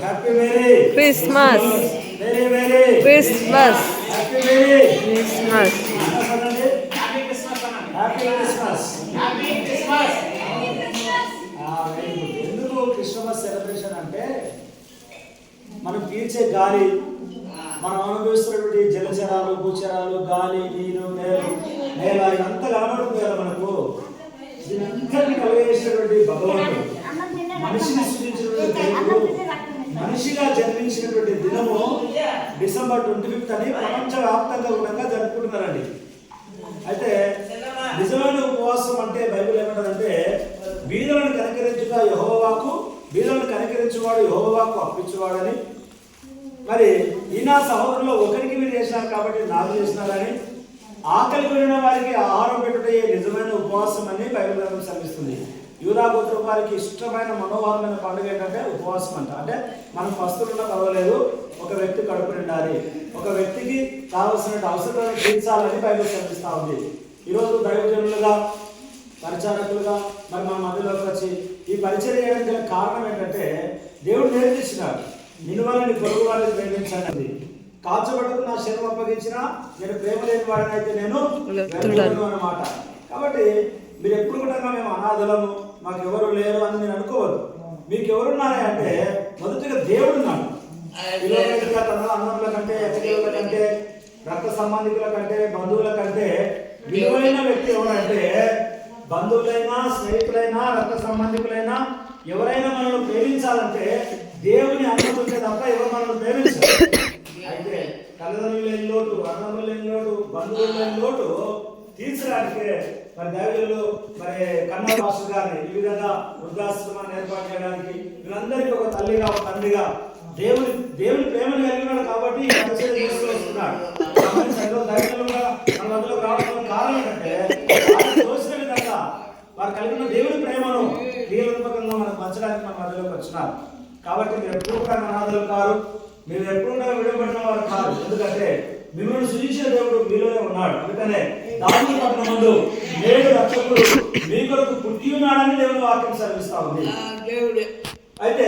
Happy christmas. Christmas. Christmas. Happy ఎందుకు Christmas celebration అంటే మనం పీల్చే గాలి మనం అనుభవిస్తున్నటువంటి జలచరాలు భూచరాలు గాలి నీరు నేలు నేల ఇదంతా కనబడుతుంది కదా మనకు అందరినీ కలిగేసినటువంటి భగవంతుడు మనిషిని సృష్టించినటువంటి దేవుడు మనిషిగా జన్మించినటువంటి దినము డిసెంబర్ ట్వంటీ ఫిఫ్త్ అని ప్రపంచవ్యాప్తంగా కూడా జరుపుకుంటున్నారండి. అయితే నిజమైన ఉపవాసం అంటే బైబిల్ ఏమంటదంటే బీదలను కనికరించుట యహోవాకు బీదలను కనికరించువాడు యహోవాకు అప్పించువాడని మరి ఈ నా సహోదరులో ఒకరికి మీరు చేసినారు కాబట్టి నాకు చేసినారని. ఆకలి కొనిన వారికి ఆహారం పెట్టుటే నిజమైన ఉపవాసం అని బైబిల్ గ్రంథం శ్రమిస్తుంది యూదా గోత్రం వారికి ఇష్టమైన మనోహరమైన పండుగ ఏంటంటే ఉపవాసం అంట. అంటే మనం పస్తులున్నా పర్వాలేదు ఒక వ్యక్తి కడుపు నిండాలి. ఒక వ్యక్తికి కావలసిన అవసరాలను తీర్చాలని బైబిల్ శ్రమిస్తా ఉంది. ఈరోజు దైవజనులుగా పరిచారకులుగా మరి మన మధ్యలోకి వచ్చి ఈ పరిచయం చేయడానికి గల కారణం ఏంటంటే దేవుడు నేర్పించినాడు వాళ్ళని పొరుగు వాళ్ళని ప్రేమించాలి కాల్చబడకు నా శరీరం అప్పగించిన నేను ప్రేమ లేని వాడినైతే నేను అన్నమాట. కాబట్టి మీరు ఎప్పుడు కూడా మేము అనాథలము మాకు ఎవరు లేరు అని నేను అనుకోవద్దు. మీకు ఎవరున్నారే అంటే మొదటిగా దేవుడు ఉన్నాడు. అన్నముల కంటే అతిథుల కంటే రక్త సంబంధికుల కంటే బంధువుల కంటే విలువైన వ్యక్తి ఎవరంటే బంధువులైనా స్నేహితులైనా రక్త సంబంధికులైనా ఎవరైనా మనల్ని ప్రేమించాలంటే దేవుని అనుమతి ఉంటే తప్ప ఎవరు మనల్ని ప్రేమించారు. అయితే తల్లిదండ్రులు లేని లోటు అన్నములు లేని లోటు బంధువులు లేని లోటు తీర్చడానికి మరి దైవజనులు మరి కన్నా మాస్టర్ గారిని ఈ విధంగా వృద్ధాశ్రమాన్ని ఏర్పాటు చేయడానికి వీళ్ళందరికీ ఒక తల్లిగా ఒక తండ్రిగా దేవుని దేవుని ప్రేమను కలిగినాడు కాబట్టి పరిచయం చేస్తూ వస్తున్నాడు మన మధ్యలో రావడం కారణం ఏంటంటే వారు తోసిన విధంగా వారు కలిగిన దేవుని ప్రేమను క్రియరూపకంగా మనం పంచడానికి మన మధ్యలోకి వచ్చినారు. కాబట్టి మీరు ఎప్పుడు కూడా అనాథలు కారు మీరు ఎప్పుడు కూడా విడబడిన వారు కాదు ఎందుకంటే మిమ్మల్ని సృజించిన దేవుడు మీలోనే ఉన్నాడు. అందుకనే దాని పట్ల ముందు నేడు రక్షకుడు మీ కొరకు పుట్టి ఉన్నాడని దేవుని వాక్యం సెలవిస్తా ఉంది. అయితే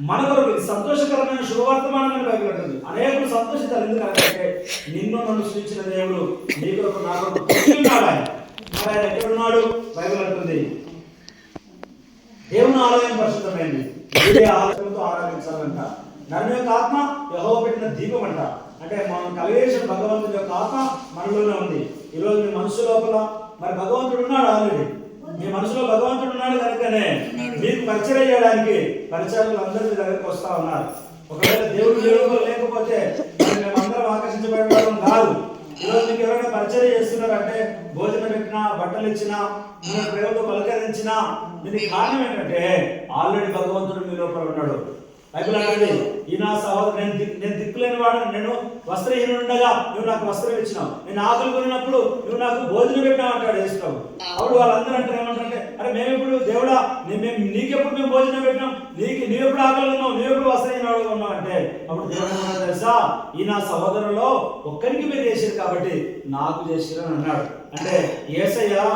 మన కొరకు ఇది సంతోషకరమైన శుభవర్తమానమైన బైబిల్ అంటుంది. అనేకులు సంతోషించాలి ఎందుకంటే నిన్ను నన్ను సృష్టించిన దేవుడు నీ కొరకు నా కొరకు పుట్టి ఉన్నాడు ఆయన మరి ఆయన ఎక్కడున్నాడు? బైబిల్ అంటుంది. దేవుని ఆలయం పరిశుద్ధమైంది. దేవుడి ఆలయంతో ఆరాధించాలంట. నన్ను యొక్క ఆత్మ యహోవ పెట్టిన దీపం అంట. అంటే మనం కలిగేసిన భగవంతుడి యొక్క ఆత్మ మనలోనే ఉంది. ఈరోజు మీ మనసు లోపల మరి భగవంతుడు ఉన్నాడు ఆల్రెడీ? మీ మనసులో భగవంతుడు ఉన్నాడు కనుకనే మీకు పరిచయం చేయడానికి పరిచయాలు అందరూ దగ్గరకు వస్తా ఉన్నారు. ఒకవేళ దేవుడు లోపల లేకపోతే మేమందరం ఆకర్షించబడడం కాదు. ఈరోజు మీకు ఎవరైనా పరిచయం చేస్తున్నారంటే భోజనం పెట్టినా బట్టలు ఇచ్చినా మీరు ప్రేమతో పలకరించినా దీనికి కారణం ఏంటంటే ఆల్రెడీ భగవంతుడు మీ లోపల ఉన్నాడు. బైబిల్ ఈ నా సహోదరు నేను నేను దిక్కులేని వాడు నేను వస్త్రహీనుండగా నువ్వు నాకు వస్త్రం ఇచ్చినావు. నేను ఆకలి కొనినప్పుడు నువ్వు నాకు భోజనం పెట్టావు అంటాడు యేసుప్రభు. అప్పుడు వాళ్ళందరూ అంటారు ఏమంటారంటే అరే మేము ఇప్పుడు దేవుడా నీ- మేము నీకెప్పుడు మేము భోజనం పెట్టినాం? నీకు నీవెప్పుడు ఆకలి ఉన్నావు నీవెప్పుడు వస్త్రహీనుడు ఉన్నావు అంటే అప్పుడు దేవుడు తెలుసా? ఈ నా సహోదరులో ఒక్కరికి మీరు చేసారు కాబట్టి నాకు చేసిరు అని అన్నాడు. అంటే ఏసయ్య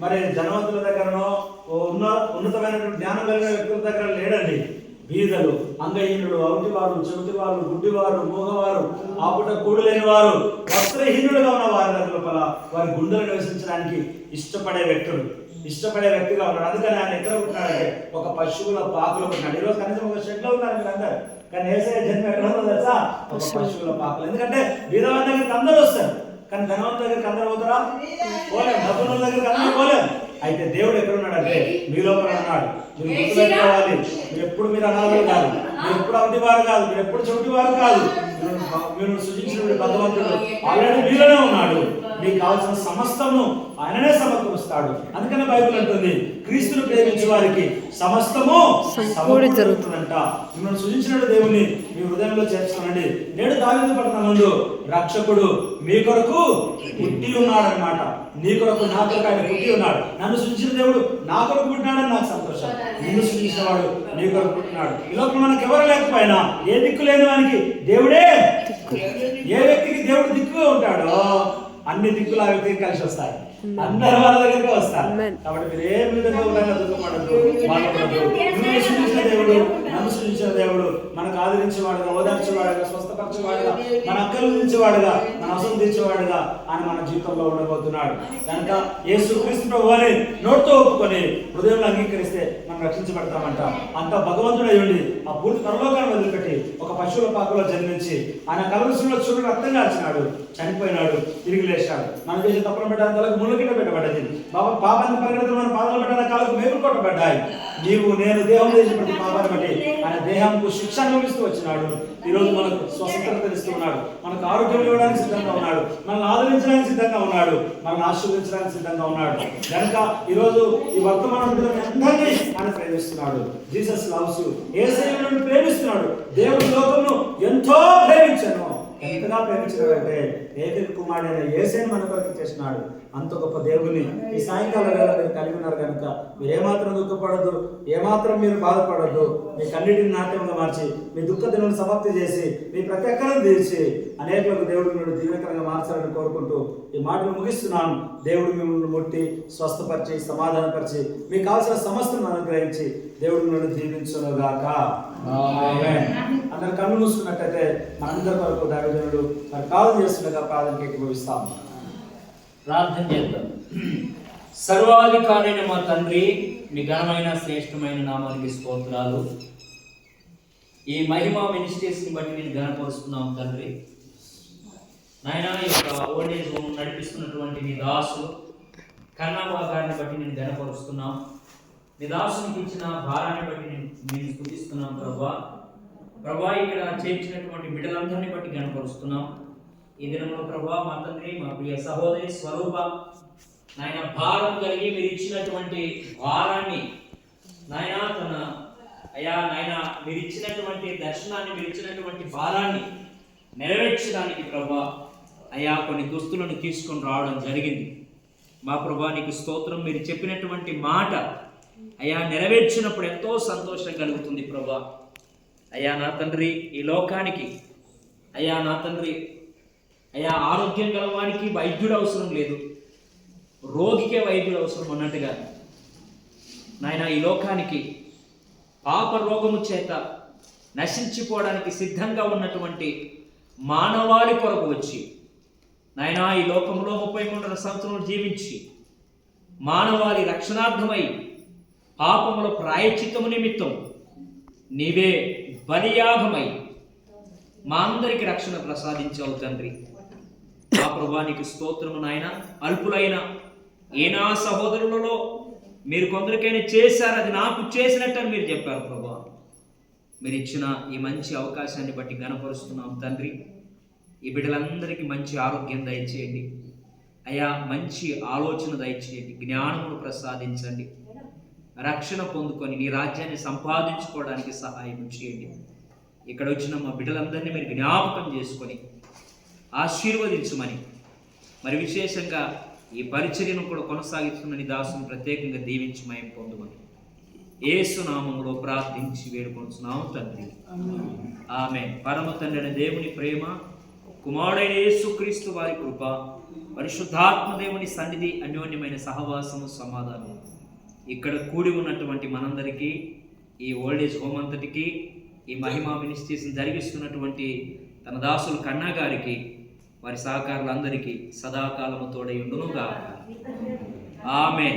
మరి ధనవంతుల దగ్గరనో ఉన్న ఉన్నతమైనటువంటి జ్ఞానం కలిగిన వ్యక్తుల దగ్గర లేడండి. బీదలు అంగహీనుడు అవిటివారు చెవిటివారు గుడ్డివారు మూగవారు ఆపుట కూడలేని వారు వస్త్రహీనుడుగా ఉన్న వారి లోపల వారి గుండెలు నివసించడానికి ఇష్టపడే వ్యక్తులు. ఇష్టపడే వ్యక్తిగా ఉన్నాడు. అందుకని ఆయన ఎక్కడ ఉంటున్నాడంటే ఒక పశువుల పాకులో ఉంటున్నాడు ఈరోజు కనీసం ఒక షెడ్లో ఉన్నారు మీరు కానీ ఏసే జన్మ ఎక్కడ ఉందో తెలుసా? ఒక పశువుల పాకులు. ఎందుకంటే బీదవారి దగ్గరికి అందరూ వస్తారు. కానీ ధనవంతుల దగ్గరికి అందరూ పోతారా? పోలేం డబ్బున్న దగ్గరికి అందరూ ఎక్కడ ఉన్నాడంటే మీ లోపల ఉన్నాడు మీరు గుర్తుపెట్టుకోవాలి. మీరు ఎప్పుడు మీరు అనాథలు కాదు మీరు ఎప్పుడు అవిటివారు కాదు మీరు ఎప్పుడు చెవిటివారు కాదు. మీరు- మీరు సృజించినటువంటి భగవంతుడు. ఆల్రెడీ మీలోనే ఉన్నాడు. మీకు కావాల్సిన సమస్తము ఆయననే సమకూరుస్తాడు. అందుకనే బైబిల్ అంటుంది క్రీస్తును ప్రేమించే వారికి సమస్తము సమకూడి జరుగుతుందంట మిమ్మల్ని సృజించిన దేవుని మీ హృదయంలో చేర్చుకోనండి. నేడు దావిది పట్టణమందు రక్షకుడు మీ కొరకు పుట్టి ఉన్నాడు అనమాట నీ కొరకు నా కొరకు ఆయన పుట్టి ఉన్నాడు. నన్ను సృజించిన దేవుడు నా కొరకు పుట్టినాడని నాకు సంతోషం. నిన్ను సృజించిన వాడు నీ కొరకు పుట్టినాడు. ఈ లోపల మనకు ఎవరు లేకపోయినా ఏ దిక్కు లేని వానికి దేవుడే ఏ వ్యక్తికి దేవుడు దిక్కుగా ఉంటాడో అన్ని దిక్కులు ఆ వ్యక్తికి కలిసి వస్తాయి. అందరు వాళ్ళ దగ్గరికి వస్తారు. కాబట్టి మీరు ఏ విధంగా కూడా దుఃఖపడద్దు బాధపడద్దు. దేవుడు నన్ను సృష్టించిన దేవుడు మనకు ఆదరించేవాడుగా ఓదార్చేవాడుగా స్వస్థపరిచేవాడుగా మన అక్కలు తీర్చేవాడుగా మన అవసరం తీర్చేవాడుగా ఆయన మన జీవితంలో ఉండబోతున్నాడు. కనుక యేసు క్రీస్తు ప్రభు వారి నోటితో ఒప్పుకొని హృదయంలో అంగీకరిస్తే మనం రక్షించబడతామంట. అంత భగవంతుడు ఉండి ఆ పూర్తి పరలోకాన్ని వదిలిపెట్టి ఒక పశువుల పాకలో జన్మించి ఆయన కలవసంలో చూడని రక్తం కాల్చినాడు. చనిపోయినాడు తిరిగి లేచాడు. మనం చేసే తప్పులు పెట్టడానికి తలకు ముళ్ళకిట పెట్టబడ్డది. బాబా పాపాన్ని పరిగెడుతున్న మన పాదాలు పెట్టడానికి కాలకు మేలు కొట్టబడ్డాయి. నీవు నేను దేహం చేసిన ప్రతి పాపాన్ని బట్టి ఆయన దేహంకు శిక్ష అనుభవిస్తూ వచ్చినాడు. ఈరోజు మనకు స్వతంత్రత ఇస్తున్నాడు మనకు ఆరోగ్యం ఇవ్వడానికి సిద్ధంగా ఉన్నాడు. మనల్ని ఆదరించడానికి సిద్ధంగా ఉన్నాడు. మనల్ని ఆశీర్వదించడానికి సిద్ధంగా ఉన్నాడు. కనుక ఈరోజు ఈ వర్తమానం అందరినీ ఆయన ప్రేమిస్తున్నాడు. జీసస్ లవ్స్ ఏ శైలిని ప్రేమిస్తున్నాడు. దేవుడి లోకమును ఎంతో ప్రేమించాను. ఎంతగా ప్రేమించినవంటే ఏకైక కుమారుడైన ఏసేని మన కొరకు చేసినాడు. అంత గొప్ప దేవుని ఈ సాయంకాల వేళ మీరు కలిగి ఉన్నారు కనుక మీరు ఏమాత్రం దుఃఖపడద్దు ఏమాత్రం మీరు బాధపడద్దు. మీ కన్నిటిని నాట్యంగా మార్చి మీ దుఃఖ దినం సమాప్తి చేసి మీ ప్రతి ఒక్కరిని తీర్చి అనేకులకు దేవుడు మీరు దీవెనకరంగా మార్చాలని కోరుకుంటూ ఈ మాటలు ముగిస్తున్నాను. దేవుడు మిమ్మల్ని ముట్టి స్వస్థపరిచి సమాధానపరిచి మీకు కావాల్సిన సమస్యను అనుగ్రహించి దేవుడు నుండి దీవించునుగాక గాక అందరు కళ్ళు మూసుకున్నట్టయితే మనందరి వరకు దైవజనుడు మరి ప్రార్థన చేస్తుండగా ప్రార్థనకి ఏకీభవిస్తాం ప్రార్థన చేద్దాం. సర్వాధికారైన మా తండ్రి మీ ఘనమైన శ్రేష్టమైన నామానికి స్తోత్రాలు. ఈ మహిమ మినిస్ట్రీస్ని బట్టి నేను ఘనపరుస్తున్నాం తండ్రి. నాయన ఈ యొక్క ఓల్డ్ ఏజ్ హోమ్ నడిపిస్తున్నటువంటి మీ దాసు కన్నాబా గారిని బట్టి నేను ఘనపరుస్తున్నాం. మీ దాసునికి ఇచ్చిన భారాన్ని బట్టి నేను నేను స్థుతిస్తున్నాం ప్రభా. ప్రభా ఇక్కడ చేర్చినటువంటి బిడ్డలందరినీ బట్టి ఘనపరుస్తున్నాం ఈ దినంలో ప్రభా మా తండ్రి మా ప్రియ సహోదరి స్వరూప నాయన భారం కలిగి మీరు ఇచ్చినటువంటి భారాన్ని నాయన తన అయ్యా నాయన మీరు ఇచ్చినటువంటి దర్శనాన్ని మీరు ఇచ్చినటువంటి భారాన్ని నెరవేర్చడానికి ప్రభా అయ్యా కొన్ని దుస్తులను తీసుకొని రావడం జరిగింది. మా ప్రభా నీకు స్తోత్రం. మీరు చెప్పినటువంటి మాట అయ్యా నెరవేర్చినప్పుడు ఎంతో సంతోషం కలుగుతుంది ప్రభా. అయ్యా నా తండ్రి ఈ లోకానికి. అయ్యా నా తండ్రి అయ్యా ఆరోగ్యం గలవానికి వైద్యుడు అవసరం లేదు. రోగికే వైద్యుడు అవసరం అన్నట్టుగా. నాయన ఈ లోకానికి పాప రోగము చేత నశించిపోవడానికి సిద్ధంగా ఉన్నటువంటి మానవాళి కొరకు వచ్చి నాయన ఈ లోకంలో ముప్పై మూడున్నర సంవత్సరం జీవించి మానవాళి రక్షణార్థమై పాపముల ప్రాయచిత్తము నిమిత్తం నీవే బలియాగమై మా అందరికి రక్షణ ప్రసాదించావు తండ్రి. ఆ ప్రభానికి స్తోత్రము నాయన. అల్పులైన ఏనా సహోదరులలో మీరు కొందరికైనా చేశారు అది నాకు చేసినట్టు అని మీరు చెప్పారు ప్రభా. మీరు ఇచ్చిన ఈ మంచి అవకాశాన్ని బట్టి గనపరుస్తున్నాం తండ్రి. ఈ బిడ్డలందరికీ మంచి ఆరోగ్యం దయచేయండి. అయా మంచి ఆలోచన దయచేయండి. జ్ఞానమును ప్రసాదించండి. రక్షణ పొందుకొని నీ రాజ్యాన్ని సంపాదించుకోవడానికి సహాయం చేయండి. ఇక్కడ వచ్చిన మా బిడ్డలందరినీ మీరు జ్ఞాపకం చేసుకొని ఆశీర్వదించమని. మరి విశేషంగా ఈ పరిచర్యను కూడా కొనసాగిస్తున్న నీ దాసును ప్రత్యేకంగా దీవించి మయం పొందమని ఏసు ప్రార్థించి వేడుకొనుచున్నాము తండ్రి. ఆమె పరమ తండ్రి దేవుని ప్రేమ కుమారుడైన యేసుక్రీస్తు వారి కృప పరిశుద్ధాత్మ దేవుని సన్నిధి అన్యోన్యమైన సహవాసము సమాధానం ఇక్కడ కూడి ఉన్నటువంటి మనందరికీ ఈ ఓల్డేజ్ హోమ్ అంతటికి ఈ మహిమా మినిస్ట్రీస్ని జరిగిస్తున్నటువంటి తన దాసులు కన్నా గారికి వారి సహకారులందరికీ సదాకాలము తోడై ఉండునుగా ఆమె